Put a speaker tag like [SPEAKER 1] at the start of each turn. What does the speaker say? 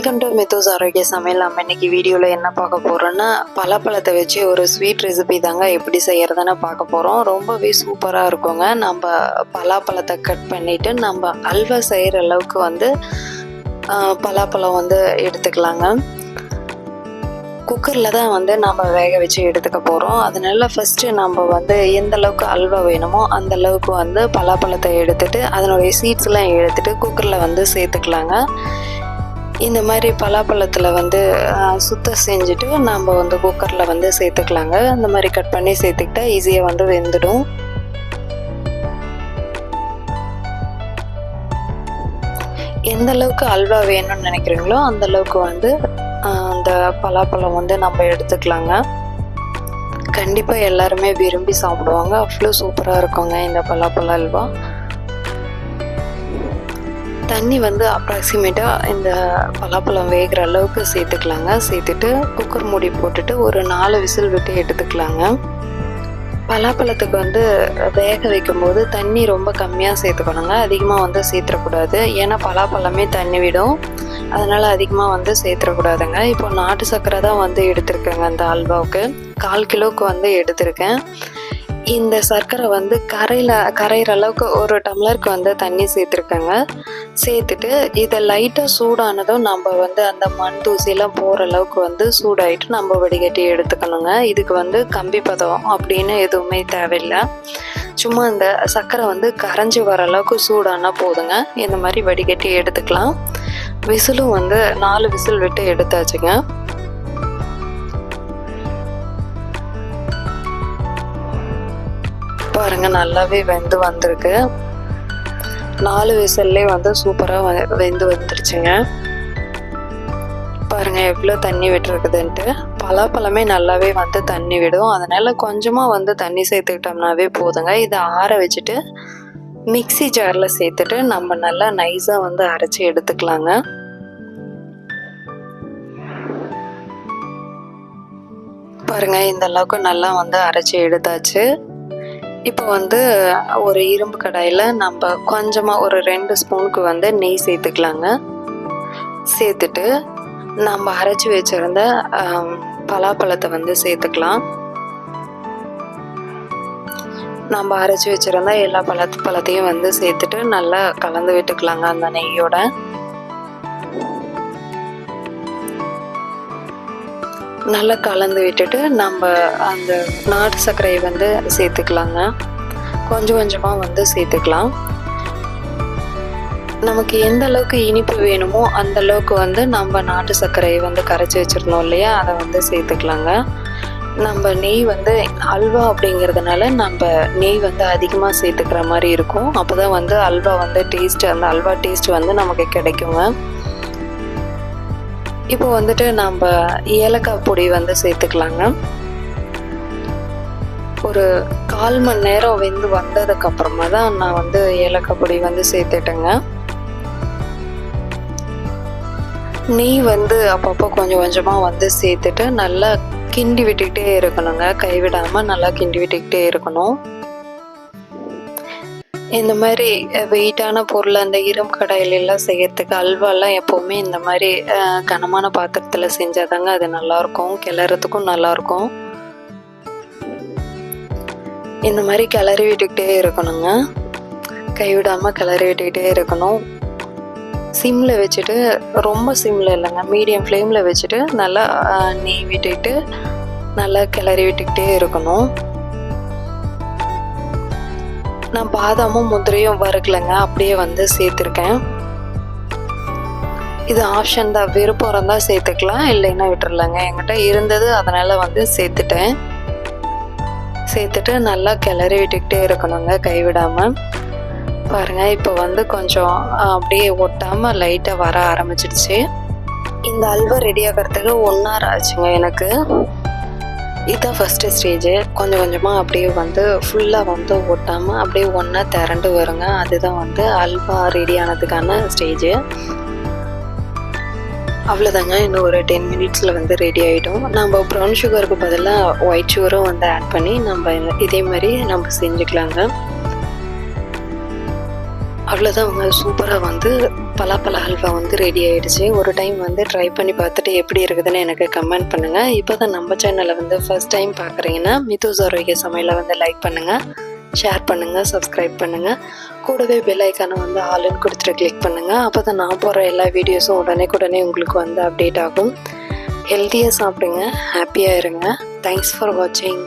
[SPEAKER 1] Welcome to மெத்தூஸ் ஆரோக்கிய சமையல் நம்ம இன்னைக்கு வீடியோவில் என்ன பார்க்க போகிறோன்னா பலாப்பழத்தை வச்சு ஒரு ஸ்வீட் ரெசிபி தாங்க எப்படி செய்கிறதுன்னு பார்க்க போகிறோம் ரொம்பவே சூப்பராக இருக்குங்க. நம்ம பலாப்பழத்தை கட் பண்ணிவிட்டு நம்ம அல்வா செய்கிற அளவுக்கு வந்து பலாப்பழம் வந்து எடுத்துக்கலாங்க. குக்கரில் தான் வந்து நம்ம வேக வச்சு எடுத்துக்க போகிறோம் அதனால ஃபஸ்ட்டு நம்ம வந்து எந்த அளவுக்கு அல்வா வேணுமோ அந்த அளவுக்கு வந்து பலாப்பழத்தை எடுத்துட்டு அதனுடைய சீட்ஸ்லாம் எடுத்துட்டு குக்கரில் வந்து சேர்த்துக்கலாங்க. இந்த மாதிரி பலாப்பழத்தில் வந்து சுத்தம் செஞ்சுட்டு நம்ம வந்து குக்கரில் வந்து சேர்த்துக்கலாங்க. அந்த மாதிரி கட் பண்ணி சேர்த்துக்கிட்டா ஈஸியாக வந்து வெந்துடும். எந்த அளவுக்கு அல்வா வேணும்னு நினைக்கிறீங்களோ அந்த அளவுக்கு வந்து அந்த பலாப்பழம் வந்து நம்ம எடுத்துக்கலாங்க. கண்டிப்பாக எல்லாருமே விரும்பி சாப்பிடுவாங்க. அவ்வளோ சூப்பராக இருக்குங்க இந்த பலாப்பழ அல்வா. தண்ணி வந்து அப்ராக்சிமேட்டாக இந்த பலாப்பழம் வேகிற அளவுக்கு சேர்த்துக்கலாங்க. சேர்த்துட்டு குக்கர் மூடி போட்டுட்டு ஒரு நாலு விசில் விட்டு எடுத்துக்கலாங்க. பலாப்பழத்துக்கு வந்து வேக வைக்கும்போது தண்ணி ரொம்ப கம்மியாக சேர்த்துக்கணுங்க. அதிகமாக வந்து சேர்த்துடக்கூடாது ஏன்னா பலாப்பழமே தண்ணி விடும். அதனால் அதிகமாக வந்து சேர்த்துடக்கூடாதுங்க இப்போ நாட்டு சர்க்கரை தான் வந்து எடுத்திருக்கேங்க அந்த அல்வாவுக்கு. கால் கிலோவுக்கு வந்து எடுத்திருக்கேன். இந்த சர்க்கரை வந்து கரையில் கரையிற அளவுக்கு ஒரு டம்ளருக்கு வந்து தண்ணி சேர்த்துருக்கேங்க. சேர்த்துட்டு இதை லைட்டாக சூடானதும் நம்ம வந்து அந்த மண் தூசியெல்லாம் போகிற அளவுக்கு வந்து சூடாயிட்டு நம்ம வடிகட்டி எடுத்துக்கணுங்க. இதுக்கு வந்து கம்பி பதம் அப்படின்னு எதுவுமே தேவையில்லை. சும்மா இந்த சர்க்கரை வந்து கரைஞ்சி வர அளவுக்கு சூடானா போதுங்க. இந்த மாதிரி வடிகட்டி எடுத்துக்கலாம். விசிலும் வந்து நாலு விசில் விட்டு எடுத்தாச்சுங்க. பாருங்க நல்லாவே வெந்து வந்திருக்கு. நாலு விசல்லே வந்து சூப்பராக வெந்து வந்துருச்சுங்க. பாருங்க எவ்வளோ தண்ணி விட்டுருக்குதுன்ட்டு. பலாப்பழமே நல்லாவே வந்து தண்ணி விடும். அதனால கொஞ்சமாக வந்து தண்ணி சேர்த்துக்கிட்டோம்னாவே போதுங்க. இதை ஆற வச்சுட்டு மிக்ஸி ஜாரில் சேர்த்துட்டு நம்ம நல்லா நைஸாக வந்து அரைச்சி எடுத்துக்கலாங்க. பாருங்க இந்த அளவுக்கு நல்லா வந்து அரைச்சி எடுத்தாச்சு. இப்போ வந்து ஒரு இரும்பு கடாயில் நம்ம கொஞ்சமாக ஒரு ரெண்டு ஸ்பூனுக்கு வந்து நெய் சேர்த்துக்கலாங்க. சேர்த்துட்டு நம்ம அரைச்சி வச்சுருந்த பலாப்பழத்தை வந்து சேர்த்துக்கலாம். நம்ம அரைச்சி வச்சுருந்தா எல்லா பழத்து பழத்தையும் வந்து சேர்த்துட்டு நல்லா கலந்து விட்டுக்கலாங்க அந்த நெய்யோட. நல்லா கலந்து விட்டுட்டு நம்ம அந்த நாட்டு சர்க்கரையை வந்து சேர்த்துக்கலாங்க. கொஞ்சம் கொஞ்சமாக வந்து சேர்த்துக்கலாம். நமக்கு எந்த அளவுக்கு இனிப்பு வேணுமோ அந்த அளவுக்கு வந்து நம்ம நாட்டு சர்க்கரையை வந்து கரைச்சி வச்சிருந்தோம் இல்லையா? அதை வந்து சேர்த்துக்கலாங்க. நம்ம நெய் வந்து அல்வா அப்படிங்கிறதுனால நம்ம நெய் வந்து அதிகமாக சேர்த்துக்கிற மாதிரி இருக்கும். அப்போ தான் வந்து அல்வா வந்து டேஸ்ட் அந்த அல்வா டேஸ்ட் வந்து நமக்கு கிடைக்குங்க. இப்போ வந்துட்டு நம்ம ஏலக்காய் பொடி வந்து சேர்த்துக்கலாங்க. ஒரு கால் மணி நேரம் வெந்து வந்ததுக்கு அப்புறமா தான் நான் வந்து ஏலக்காய் பொடி வந்து சேர்த்துட்டேங்க. நெய் வந்து அப்பப்போ கொஞ்சம் கொஞ்சமாக வந்து சேர்த்துட்டு நல்லா கிண்டி விட்டுக்கிட்டே இருக்கணுங்க. கைவிடாமல் நல்லா கிண்டி விட்டுக்கிட்டே இருக்கணும். இந்த மாதிரி வெயிட்டான பொருள் அந்த இரும்பு கடாயிலெல்லாம் செய்கிறதுக்கு செய்யறதுக்கு அல்வாலாம் எப்போவுமே இந்த மாதிரி கனமான பாத்திரத்தில் செஞ்சாதாங்க அது நல்லாயிருக்கும். கிளறதுக்கும் நல்லாயிருக்கும். இந்த மாதிரி கிளறி விட்டுக்கிட்டே இருக்கணுங்க. கைவிடாமல் கிளறி விட்டுக்கிட்டே இருக்கணும். சிம்மில் வச்சுட்டு ரொம்ப சிம்மில் இல்லைங்க மீடியம் ஃப்ளேமில் வச்சுட்டு நல்லா நெய் விட்டுட்டு நல்லா கிளறி விட்டுக்கிட்டே இருக்கணும். நான் பாதாமும் முந்திரையும் வறுக்கலைங்க அப்படியே வந்து சேர்த்துருக்கேன். இது ஆப்ஷன் தான். விருப்பம் இருந்தால் சேர்த்துக்கலாம் இல்லைன்னா விட்டுறலாங்க. என்கிட்ட இருந்தது அதனால் வந்து சேர்த்துட்டேன். சேர்த்துட்டு நல்லா கிளறி விட்டுக்கிட்டே இருக்கணுங்க கைவிடாமல் பாருங்க இப்போ வந்து கொஞ்சம் அப்படியே ஒட்டாமல் லைட்டாக வர ஆரம்பிச்சிடுச்சு. இந்த அல்வா ரெடி ஆகிறதுக்கு ஒன் ஹவர் ஆச்சுங்க எனக்கு. இதுதான் ஃபஸ்ட்டு ஸ்டேஜு கொஞ்சம் கொஞ்சமாக அப்படியே வந்து ஃபுல்லாக வந்து ஒட்டாமல் அப்படியே ஒன்றா திரண்டு வருங்க. அதுதான் வந்து அல்வா ரெடி ஆனதுக்கான ஸ்டேஜு அவ்வளோதாங்க இன்னும் ஒரு டென் மினிட்ஸில் வந்து ரெடி ஆகிடும் நம்ம ப்ரௌன் சுகருக்கு பதிலாக ஒயிட் சுகரும் வந்து ஆட் பண்ணி நம்ம இதே மாதிரி நம்ம செஞ்சுக்கலாங்க. அவ்வளோதான் அவங்க சூப்பராக வந்து பலாப்பழ ஹல்வா வந்து ரெடி ஆகிடுச்சு ஒரு டைம் வந்து ட்ரை பண்ணி பார்த்துட்டு எப்படி இருக்குதுன்னு எனக்கு கமெண்ட் பண்ணுங்கள் இப்போ தான் நம்ம சேனலை வந்து ஃபர்ஸ்ட் டைம் பார்க்குறீங்கன்னா மிதுஸ் ஆரோக்கிய சமையலை வந்து லைக் பண்ணுங்கள் ஷேர் பண்ணுங்கள் சப்ஸ்கிரைப் பண்ணுங்கள் கூடவே பெல் ஐக்கானை வந்து ஆளுன்னு கொடுத்துட்டு கிளிக் பண்ணுங்கள் அப்போ தான் நான் போகிற எல்லா வீடியோஸும் உடனே உடனே உங்களுக்கு வந்து அப்டேட் ஆகும். ஹெல்த்தியாக சாப்பிடுங்க ஹாப்பியாக இருங்க. தேங்க்ஸ் ஃபார் வாட்சிங்